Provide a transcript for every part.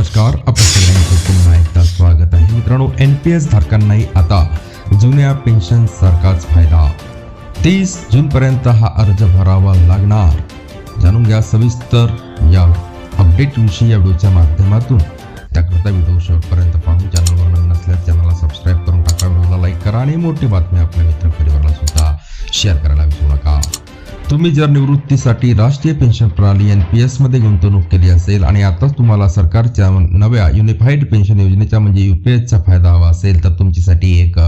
नमस्कार आपल्या सगळ्यांचं पुन्हा एकदा स्वागत आहे. मित्रांनो एन पी एस धारकांनाही आता जुन्या पेन्शन सारखाच फायदा. तीस जूनपर्यंत हा अर्ज भरावा लागणार. जाणून घ्या सविस्तर या अपडेटविषयी या व्हिडिओच्या माध्यमातून. त्याकरता व्हिडिओ शेवटपर्यंत पाहून चॅनलवर नवीन असल्यास चॅनलला सबस्क्राईब करून टाका. व्हिडिओला लाईक करा आणि मोठी बातमी आपल्या मित्र परिवाराला सुद्धा शेअर करायला विसरू नका. तुम्ही जर निवृत्तीसाठी राष्ट्रीय पेन्शन प्रणाली एन पी एसमध्ये गुंतवणूक केली असेल आणि आताच तुम्हाला सरकारच्या नव्या युनिफाईड पेन्शन योजनेचा म्हणजे यू पी एसचा फायदा हवा असेल तर तुमच्यासाठी एक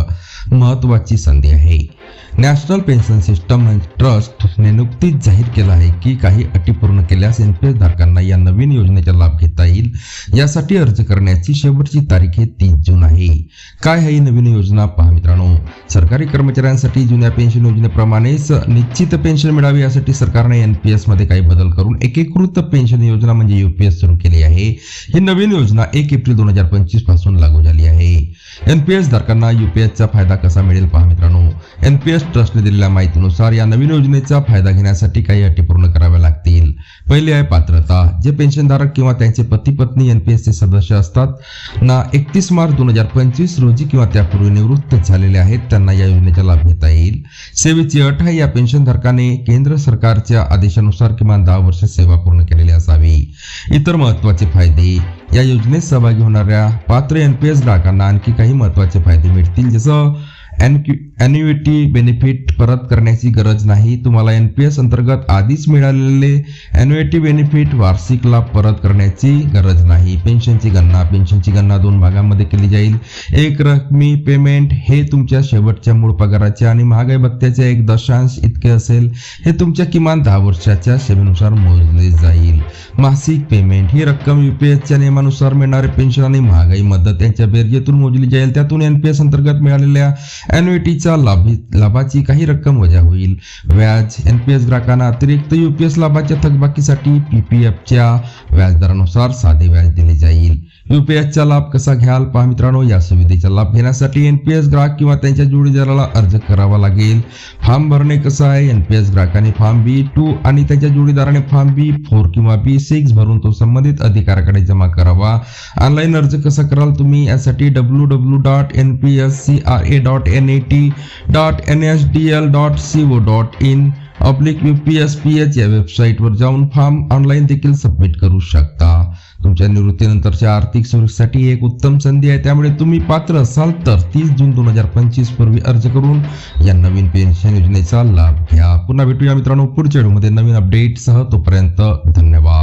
महत्त्वाची संधी आहे. नॅशनल पेन्शन सिस्टम ट्रस्टने नुकतीच जाहीर केलं आहे की काही अटी पूर्ण केल्यास एन पी एस धारकांना या नवीन योजनेचा लाभ घेता जाईल? यासाठी अर्ज करण्याची शेवटची तारीख हे तीस जून आहे. काय आहे नवीन योजना? पहा मित्रांनो सरकारी कर्मचाऱ्यांसाठी जुन्या पेन्शन योजनेप्रमाणेच निश्चित पेन्शन मिळावी यासाठी सरकारने एन पी मध्ये काही बदल करून एकीकृत पेन्शन योजना म्हणजे युपीएस सुरू केली आहे. ही नवीन योजना एक एप्रिल दोन हजार पंचवीसपासून लागू झाली आहे. एनपीएस धारकांना युपीएसचा फायदा कसा मिळेल? पहा मित्रांनो एन पी एस ट्रस्टने दिलेल्या माहितीनुसार या नवीन योजनेचा फायदा घेण्यासाठी काही अटी पूर्ण कराव्या लागतील. पहिली आहे पात्रता जे पेन्शनधारक किंवा त्यांचे पती पत्नी एन पी एसचे सदस्य असतात ना एकतीस मार्च दोन हजार पंचवीस रोजी किंवा त्यापूर्वी निवृत्त झालेले आहेत त्यांना या योजनेचा लाभ घेता येईल. सेवेची अट आहे या पेन्शनधारकाने केंद्र सरकारच्या आदेशानुसार किमान दहा वर्ष सेवा पूर्ण केलेली असावी. इतर महत्त्वाचे फायदे या योजनेत सहभागी होणाऱ्या पात्र एन पी एस ग्राहकांना आणखी काही महत्त्वाचे फायदे मिळतील जसं अॅन्युइटी बेनिफिट परत करण्याची गरज नाही. तुम्हाला एन पी एस अंतर्गत आधीच मिळालेले अॅन्युइटी बेनिफिट वार्षिक लाभ परत करण्याची गरज नाही. पेन्शनची गणना पेन्शनची गणना दोन भागांमध्ये केली जाईल. एक रकमी पेमेंट हे तुमच्या शेवटच्या मूळ पगाराचे आणि महागाई भत्त्याचे एक दशांश इतके असेल. हे तुमच्या किमान दहा वर्षाच्या सेवेनुसार मोजले जाईल. मासिक पेमेंट ही रक्कम युपीएसच्या नियमानुसार मिळणारे पेन्शन आणि महागाई मदत यांच्या बेरजेतून मोजली जाईल. त्यातून एन पी एस अंतर्गत मिळालेल्या अॅन्युइटीच्या लाभी लाभाची काही रक्कम वजा होईल. व्याज एनपीएस ग्राहकांना अतिरिक्त युपीएस लाभाच्या थकबाकीसाठी पीपीएफच्या व्याजदरानुसार साधे व्याज दिले जाईल. युपीएसचा लाभ कसा घ्याल? पहा मित्रांनो या सुविधेचा लाभ घेण्यासाठी एनपीएस ग्राहक किंवा त्यांच्या जोडीदाराला अर्ज करावा लागेल. फॉर्म भरणे कसं आहे? एनपीएस ग्राहकाने फॉर्म बी टू आणि त्याच्या जोडीदाराने फॉर्म बी फोर किंवा बी सिक्स भरून तो संबंधित अधिकाऱ्याकडे जमा करावा. ऑनलाईन अर्ज कसा कराल तुम्ही? यासाठी W W dot N P S C R A dot N A T dot N S D L dot C O dot in oblique U P S P H या वेबसाईटवर जाऊन फॉर्म ऑनलाईन देखील submit करू शकता. तुमच्या निवृत्तीनंतरच्या आर्थिक सुरक्षेसाठी एक उत्तम संधी आहे. त्यामुळे तुम्ही पात्र असाल तर तीस जून दोन हजार पंचवीस पूर्वी अर्ज करून या नवीन पेन्शन योजनेचा लाभ घ्या. पुन्हा भेटूया मित्रांनो पुढच्या व्हिडिओमध्ये. नवीन अपडेटसह तोपर्यंत धन्यवाद.